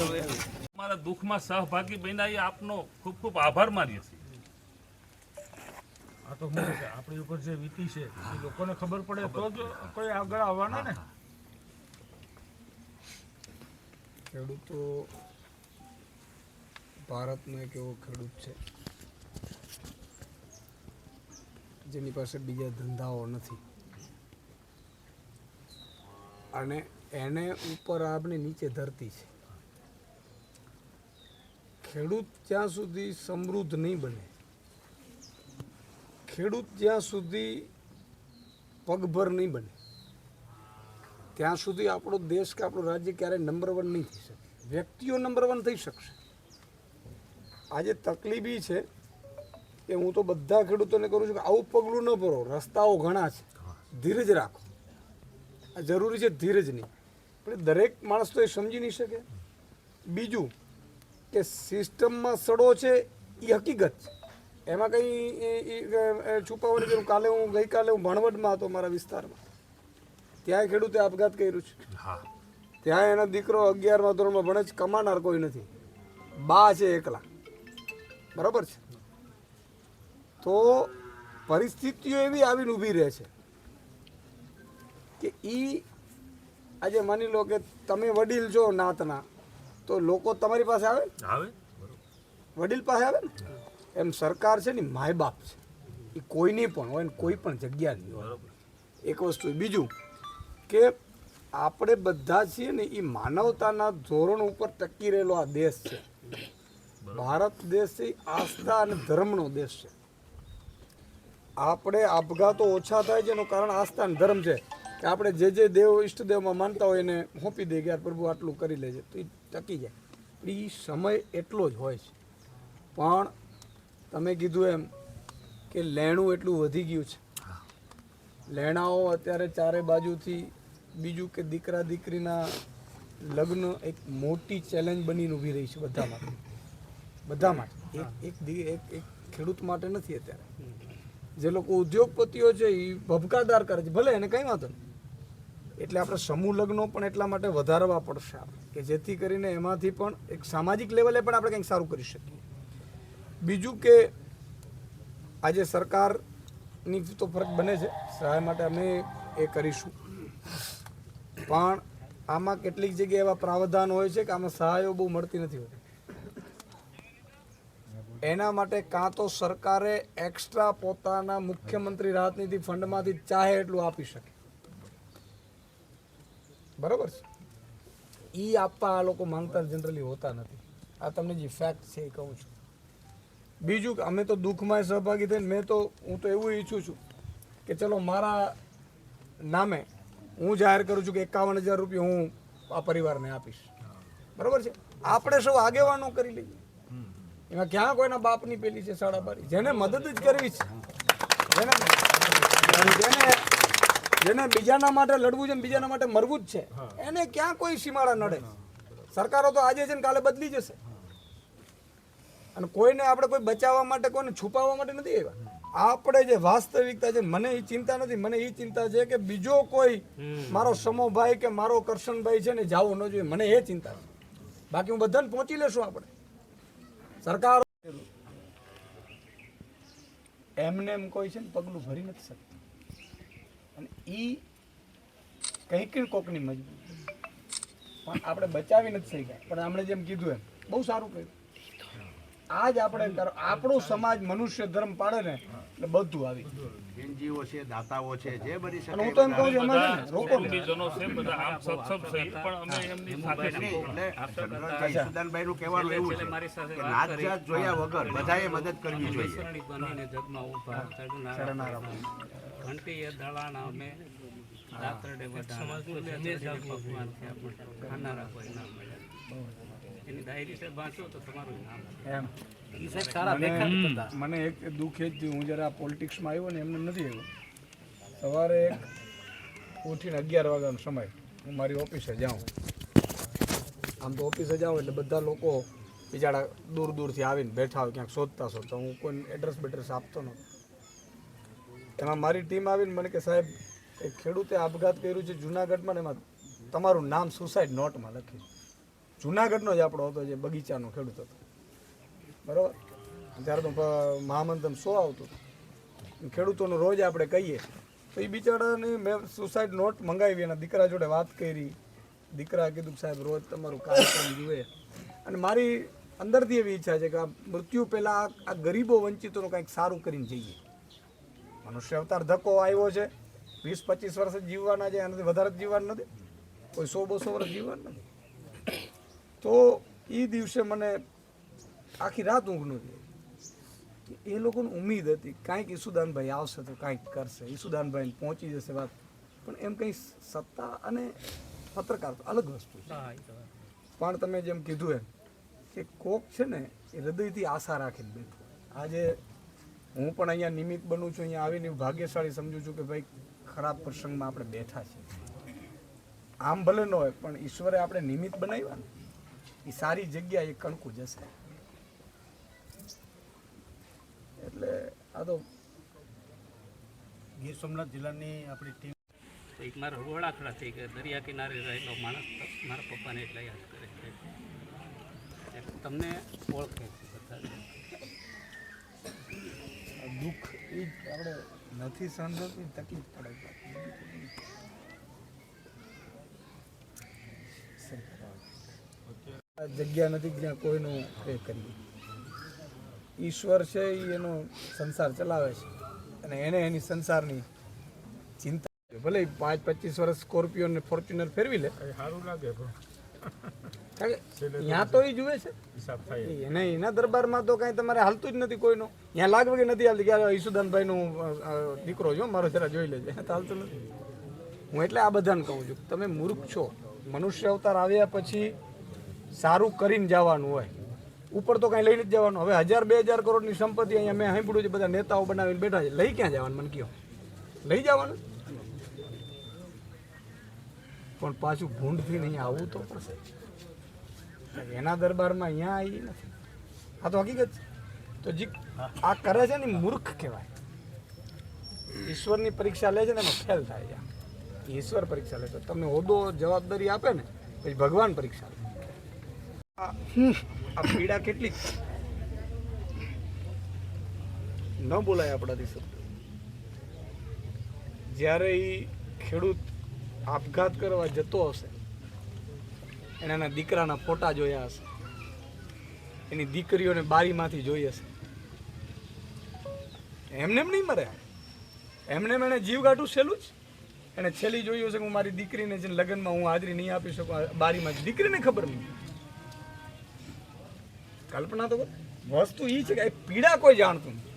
અમારા દુઃખમાં સહભાગી બન્યા એ આપનો ખૂબ ખૂબ આભાર માનીએ છીએ. આ તો આપણી ઉપર જે વીતી છે એ લોકોને ખબર પડે તો જ કોઈ આગળ આવવાના ને. ખેડૂતો ભારતનો એક એવો ખેડૂત છે જેની પાસે બીજા ધંધાઓ નથી. અને એને ઉપર આપની નીચે ધરતી છે. ખેડૂત જ્યાં સુધી સમૃદ્ધ નહીં બને. ખેડૂત જ્યાં સુધી પગભર નહીં બને, ત્યાં સુધી આપણો દેશ કે આપણું રાજ્ય ક્યારેય નંબર વન નહીં થઈ શકે. વ્યક્તિઓ નંબર વન થઈ શકશે. આજે તકલીફી છે કે હું તો બધા ખેડૂતોને કરું છું કે આવું પગલું ન ભરો, રસ્તાઓ ઘણા છે. ધીરજ રાખો. આ જરૂરી છે ધીરજની. પણ દરેક માણસ તો એ સમજી નહીં શકે. બીજું કે સિસ્ટમમાં સડો છે એ હકીકત છે. એમાં કંઈ છુપાવવાની જરૂર. કાલે હું ગઈકાલે હું ભણવડમાં હતો મારા વિસ્તારમાં. ત્યાં ખેડૂતે આપઘાત કર્યું છે. હા. ત્યાં એનો દીકરો અગિયારમાં ધોરણમાં ભણે છે કમાનાર કોઈ નથી. બા છે એકલા. બરાબર છે? તો પરિસ્થિતિઓ એવી આવીને ઊભી રહે છે કે એ આજે માની લો કે તમે વડીલ છો નાતના તો લોકો તમારી પાસે આવે? આવે. વડીલ પાસે આવે ને? એમ સરકાર છે ને માય બાપ છે. એ કોઈની પણ હોય ને કોઈ પણ જગ્યાની હોય. એક વસ્તુ બીજું કે આપણે બધા છીએ ને એ માનવતાના ધોરણ ઉપર ટકી રહેલો આ દેશ છે. ભારત દેશ છે આસ્થા અને ધર્મનો દેશ છે. આપણે આપઘાતો ઓછા થાય છે એનું કારણ આસ્થા અને ધર્મ છે. કે આપણે જે જે દેવ ઈષ્ટદેવમાં માનતા હોય એને હોંપી દે કે યાર પ્રભુ આટલું કરી લેજે, તો એ ટકી જાય. એ સમય એટલો જ હોય છે. પણ તમે કીધું એમ કે લેણું એટલું વધી ગયું છે. લેણાઓ અત્યારે ચારે બાજુથી બીજું કે દીકરા દીકરીના લગ્ન એક મોટી ચેલેન્જ બનીને ઊભી રહી છે બધા માટે બધા માટે એક એક એક ખેડૂત માટે નથી અત્યારે. જે લોકો ઉદ્યોગપતિઓ છે એ ભભકાદાર કરે છે. ભલે એને કંઈ વાંધો નહીં. એટલે આપણે સમૂહ લગ્નો પણ એટલા માટે વધારવા પડશે કે જેથી કરીને એમાંથી પણ એક સામાજિક લેવલે પણ આપણે કંઈક સારું કરી શકીએ. બીજું કે આજે સરકારની તો ફરક બને છે, સહાય માટે અમે એ કરીશું. પણ આમાં કેટલીક જગ્યાએ એવા પ્રાવધાન હોય છે કે આમાં સહાયો બહુ મળતી નથી હોતી. એના માટે કાં તો સરકારે એક્સ્ટ્રા પોતાના મુખ્યમંત્રી રાહત ફંડમાંથી ચાહે એટલું આપી શકે. બરાબર છે. એ આપવા આ લોકો માંગતા જનરલી હોતા નથી. આ તમને જે ફેક્ટ છે એ કહું છું. બીજું અમે તો દુઃખમાં સહભાગી થઈને મેં તો, હું તો એવું ઈચ્છું છું કે ચલો મારા નામે હું જાહેર કરું છું કે એકાવન હજાર રૂપિયા હું આ પરિવારને આપીશ. બરાબર છે? આપણે સૌ આગેવાનો કરી લઈએ. એમાં ક્યાં કોઈના બાપની પેલી છે સાડા બારી? જેને મદદ જ કરવી છે. જેને જેને જેને બીજાના માટે લડવું છે બીજાના માટે મરવું જ છે એને ક્યાં કોઈ સીમાડા નડે? સરકારો તો આજે છે ને કાલે બદલી જશે. અને કોઈને આપણે કોઈ બચાવવા માટે કોઈને છુપાવવા માટે નથી આવ્યા. આપણે જે વાસ્તવિકતા છે મને એ ચિંતા નથી મને એ ચિંતા છે કે બીજો કોઈ મારો સમોભાઈ કે મારો કરશનભાઈ છે ને જાવો ન જોઈએ. મને એ ચિંતા છે. બાકી હું બધાને પહોંચી લેશું આપણે. સરકાર એમને એમ કોઈ છે ને પગલું ભરી નથી શકતી. અને ઈ કંઈક કોકની મજબૂરી. પણ આપણે બચાવી નથી શક્યા. પણ આપણે જેમ કીધું એમ, બહુ સારું કર્યું. આજ આપણે આપણો સમાજ મનુષ્ય ધર્મ પાડે ને એટલે બધું આવી એનજીઓ છે દાતાઓ છે જે બની શકે હું તો એમ કહું છું એમાં છે રોકો ને. છે બધા આમ સક્ષમ છે પણ અમે એમની સાથે એટલે જનરલનું કહેવાનું એવું છે કે નાત જાત જોયા વગર બધાએ મદદ કરવી જોઈએ. બનીને જગમાં ચડનારા દળાના અમે રાત્રે બધાના ભગવાન છે આપણે ખાનારા કોઈ ના એની ડાયરી છે વાંચો તો તમારું નામ એમ. ઈ સાહેબ સારા દેખાતા હતા. મને એક દુઃખ એ જ થયું હું જરા પોલિટિક્સમાં આવ્યો ને એમને નથી આવ્યો. સવારે એક ઉઠીને અગિયાર વાગ્યાનો સમય હું મારી ઓફિસે જાઉં. આમ તો ઓફિસે જાઉં એટલે બધા લોકો બિચારા દૂર દૂરથી આવીને બેઠા હોય ક્યાંક શોધતા શોધતા. હું કોઈ એડ્રેસ બેડ્રેસ આપતો નહોતો. એમાં મારી ટીમ આવીને મને કે સાહેબ એક ખેડૂતે આપઘાત કર્યું છે જુનાગઢમાં ને એમાં તમારું નામ સુસાઇડ નોટમાં લખ્યું જુનાગઢનો જ આપણો હતો જે બગીચાનો ખેડૂત હતો. બરાબર? ત્યારે તો મહામંથન સો આવતું હતું. ખેડૂતોનું રોજ આપણે કહીએ, તો એ બિચારાને મેં સુસાઇડ નોટ મંગાવી એના દીકરા જોડે વાત કરી. દીકરા કીધું સાહેબ, રોજ તમારું કાર્યક્રમ જુએ. અને મારી અંદરથી એવી ઈચ્છા છે કે આ મૃત્યુ પહેલાં આ ગરીબો વંચિતોનું કંઈક સારું કરીને જઈએ. મનુષ્ય અવતાર ધક્કો આવ્યો છે. વીસ પચીસ વર્ષ જીવવાના છે, એનાથી વધારે જીવવાનું નથી. કોઈ સો બસો વર્ષ જીવવાનું નથી. તો એ દિવસે મને આખી રાત ઊંઘ નહોતી એ લોકોને ઉમેદ હતી કાંઈક ઈસુદાનભાઈ આવશે તો કાંઈક કરશે. ઈસુદાનભાઈ પહોંચી જશે વાત. પણ એમ કંઈ સત્તા અને પત્રકાર તો અલગ વસ્તુ છે. પણ તમે જેમ કીધું એમ કે કોક છે ને એ હૃદયથી આશા રાખીને બેઠું. આજે હું પણ અહીંયા નિમિત્ત બનું છું અહીંયા આવીને ભાગ્યશાળી સમજુ છું કે ભાઈ ખરાબ પ્રસંગમાં આપણે બેઠા છીએ. આમ ભલે ન હોય પણ ઈશ્વરે આપણે નિમિત્ત બનાવ્યા ને એ સારી જગ્યા એ કણકું જશે. એટલે આ તો ગીર સોમનાથ જિલ્લાની આપણી ટીમ તો એક મારા ઓળાખડા થઈ ગયા દરિયા કિનારે રહેલો માણસ મારા પપ્પાને એટલે યાદ કરે છે. એટલે તમને ઓળખે છે બધા દુઃખ એ જ આપણે નથી સહન થતું તકલીફ પડે આ જગ્યા નથી જ્યાં કોઈનું એ કરીએ. ઈશ્વર છે એ એનો સંસાર ચલાવે છે. અને એને એની સંસારની ચિંતા ભલે પાંચ પચીસ વર્ષ સ્કોર્પિયો ને ફોર્ચ્યુનર ફેરવી લે. સારું લાગે ત્યાં તો એ જુએ છે. એને એના દરબારમાં તો કાંઈ તમારે હાલતું જ નથી કોઈનું. ત્યાં લાગવે કે નથી હાલતી કે ઈસુદાનભાઈનું અ, અ, દીકરો છો મારો જરા જોઈ લેજે. હાલતું નથી. હું એટલે આ બધાને કહું છું તમે મૂર્ખ છો. મનુષ્ય અવતાર આવ્યા પછી સારું કરીને જવાનું હોય. ઉપર તો કાંઈ લઈને જ જવાનું. હવે હજાર, બે હજાર કરોડની સંપત્તિ અહીંયા મેં સાંભળ્યું છે, બધા નેતાઓ બનાવીને બેઠા છે. લઈ ક્યાં જવાનું, મને કહો? લઈ જવાનું? પણ પાછું ભૂંડથી નહીં આવવું તો પડશે. એના દરબારમાં અહીંયા આવી નથી. આ તો હકીકત તો જે આ કરે છે ને મૂર્ખ કહેવાય. ઈશ્વરની પરીક્ષા લે છે ને એમાં ફેલ થાય છે. ઈશ્વર પરીક્ષા લે તો તમને હોદો જવાબદારી આપે ને, પછી ભગવાન પરીક્ષા લે. આ પીડા કેટલી? ન બોલાય આપણાથી શબ્દ. જ્યારે એ ખેડૂત આપઘાત કરવા જતો હશે એને એના દીકરાના ફોટા જોયા હશે, એની દીકરીઓને બારીમાંથી જોઈ હશે, એમને એમ નહીં મરે. એમને એણે જીવ ગાંઠું છેલ્લું જ. એને છેલ્લી જોયું હશે કે હું મારી દીકરીને જે લગ્નમાં હું હાજરી નહીં આપી શકું બારીમાં દીકરીને ખબર નહીં. કલ્પના તો. વસ્તુ એ છે કે પીડા કોઈ જાણતું નથી